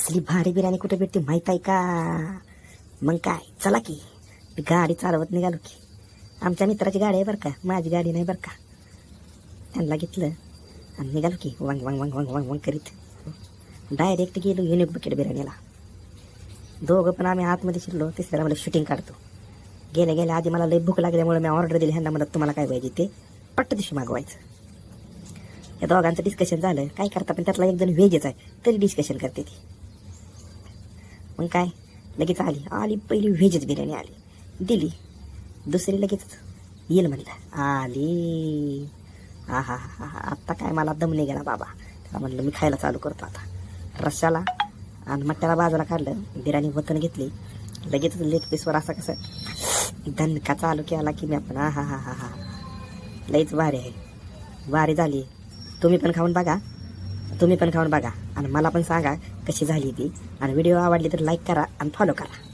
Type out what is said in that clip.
असली भारी बिर्याणी कुठे भेटते माहीत आहे का? मग काय? चला की. गाडी चालवत निघालो की. आमच्या मित्राची गाडी आहे बरं का. माझी गाडी नाही बरं का. त्यांना घेतलं. आणि निघालो की. वांग वांग वांग वांग वांग वांग करीत. डायरेक्ट गेलो युनिक बकेट बिर्याणीला. दोघं पण आम्ही आतमध्ये शिरलो. तिसऱ्याला मला शूटिंग काढतो. गेल्या गेल्या आधी मला लई भूक लागल्यामुळे मी ऑर्डर दिली. ह्यांना म्हणत तुम्हाला काय पाहिजे ते? पट्ट दिवशी मागवायचं. या दोघांचं डिस्कशन झालं. काय करता पण त्यातला एक जण व्हेजच आहे. तरी डिस्कशन करते ती. मग काय? लगेच आली. आली पहिली व्हेजच बिर्याणी आली. दिली. दुसरी लगेच येईल म्हणलं. आली. हा हा हा हा. आत्ता काय मला दमने गेला बाबा. त्याला म्हणलं मी खायला चालू करतो आता. रश्याला आणि मट्ट्याला बाजूला काढलं. बिर्याणी वतन घेतली. लगेच लेग पीसवर असं कसं दणका चालू केला की मी आपण हा हा हा हा हा. लईच वारी आहे. वारी झाली. तुम्ही पण खाऊन बघा. तुम्ही पण खाऊन बघा. आणि मला पण सांगा कशी झाली ती. आणि व्हिडिओ आवडली तर लाईक करा आणि फॉलो करा.